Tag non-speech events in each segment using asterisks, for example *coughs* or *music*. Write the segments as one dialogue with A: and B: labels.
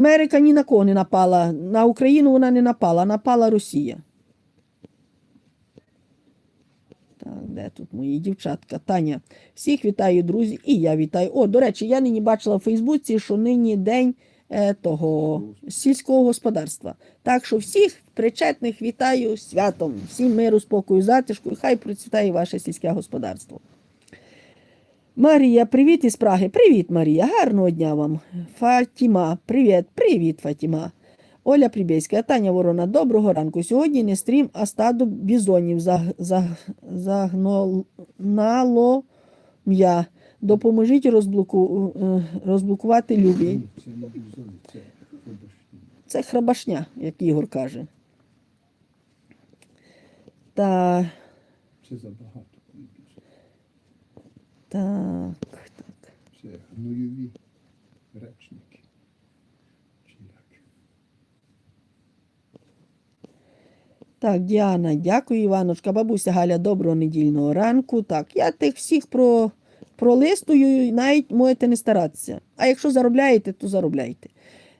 A: Америка ні на кого не напала. На Україну вона не напала, напала Росія. Так, де тут мої дівчатка? Таня. Всіх вітаю, друзі, і я вітаю. О, до речі, я нині бачила в Фейсбуці, що нині день е, того сільського господарства. Так що всіх причетних вітаю святом, всім миру, спокою, затишку, і хай процвітає ваше сільське господарство. Марія, привіт із Праги. Привіт, Марія. Гарного дня вам. Фатіма, привіт, привіт, Фатіма. Оля Прибєська, Таня Ворона, доброго ранку. Сьогодні не стрім, а стадо бізонів заг, заг, загнало м'я. Допоможіть розблоку, е, розблокувати любі.
B: Це
A: храбашня, як Ігор каже. Та,
B: Це забагато.
A: Так, так.
B: Це гноєві речники. Чи як?
A: Так, Діана, дякую, Іваночка. Бабуся Галя, доброго недільного ранку. Так, я тих всіх про, пролистую, і навіть можете не старатися. А якщо заробляєте, то заробляйте.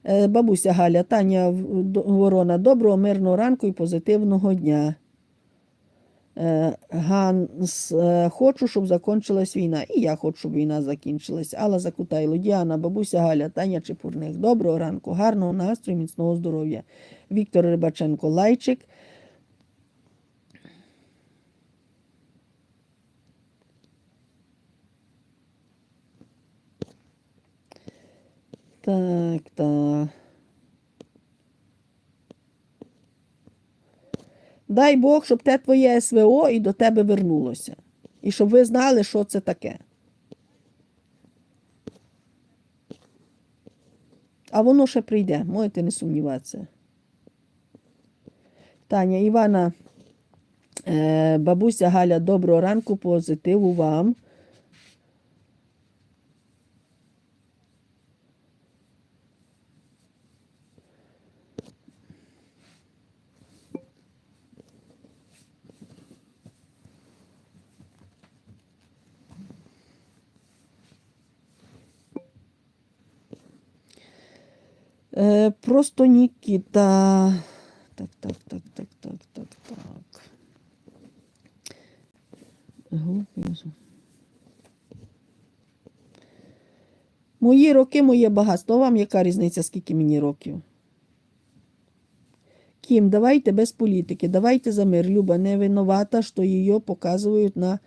A: Е, Бабуся Галя, Таня Ворона, доброго, мирного ранку і позитивного дня. Е, Ганс, е, хочу, щоб закінчилась війна. І я хочу, щоб війна закінчилась. Алла Закутайло, Діана, бабуся Галя, Таня Чепурних. Доброго ранку, гарного настрою, міцного здоров'я. Віктор Рибаченко, Лайчик. Так, так. Дай Бог, щоб те твоє СВО і до тебе вернулося. І щоб ви знали, що це таке. А воно ще прийде, можете не сумніватися. Таня, Івана, е, бабуся Галя, доброго ранку, позитиву вам. Е, просто Нікіта. Так, так, так, так, так, так, так. Мої роки, моє багатство. Вам яка різниця, скільки мені років? Кім, давайте без політики, давайте за мир. Люба не виновата, що її показують на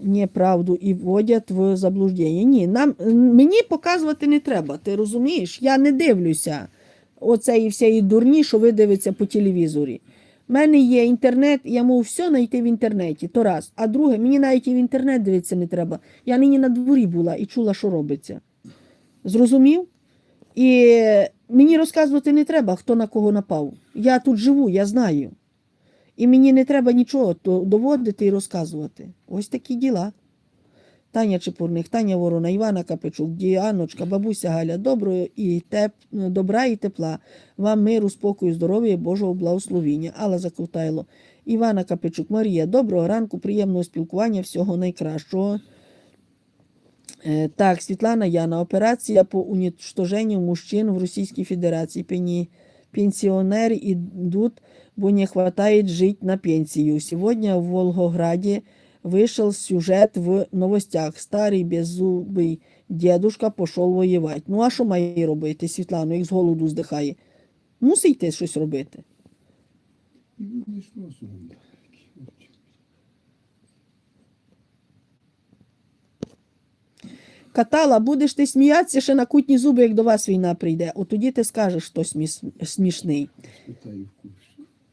A: неправду і вводять в заблуждення. Ні, нам, мені показувати не треба, ти розумієш? Я не дивлюся оцеї всієї дурні, що ви дивитеся по телевізорі. У мене є інтернет, я можу все знайти в інтернеті, то раз. А друге, мені навіть і в інтернет дивитися не треба. Я нині на дворі була і чула, що робиться. Зрозумів? І мені розказувати не треба, хто на кого напав. Я тут живу, я знаю. І мені не треба нічого доводити і розказувати. Ось такі діла. Таня Чепурних, Таня Ворона, Івана Капичук, Діаночка, бабуся Галя, доброго і теп... добра і тепла. Вам миру, спокою, здоров'я Божого благословіння. Алла Закутайло, Івана Капичук, Марія, доброго ранку, приємного спілкування, всього найкращого. Е, Так, Світлана Яна, операція по уничтоженню мужчин в Російській Федерації. Пені... Пенсионеры идут, бо не хватает жить на пенсию. Сегодня в Волгограде вышел сюжет в новостях. Старий беззубий дедушка пішов воювати. Ну, а що має робити, Світлано, як з голоду здихає? Мусить йти щось робити.
B: Він не зумно.
A: Катала, будеш ти сміятися ще на кутні зуби, як до вас війна прийде. От тоді ти скажеш, хто смішний.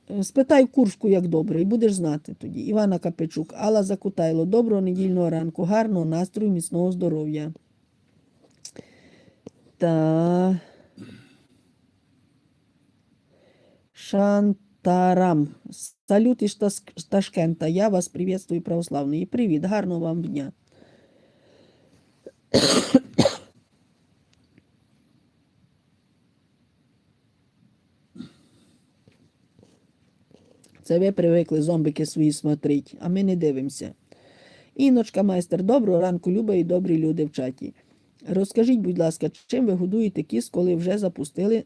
A: Е, Спитай в Курську, як добре, і будеш знати тоді. Івана Капичук, Алла Закутайло, доброго недільного ранку, гарного настрою, міцного здоров'я. Та... Шантарам. Салют із Ташкента. Я вас приветствую, православний. Привіт, гарного вам дня. *coughs* Це ви привикли зомбики свої смотрить, а ми не дивимося. Іночка майстер, доброго ранку, Люба і добрі люди в чаті. Розкажіть, будь ласка, чим ви годуєте кіз, коли вже запустили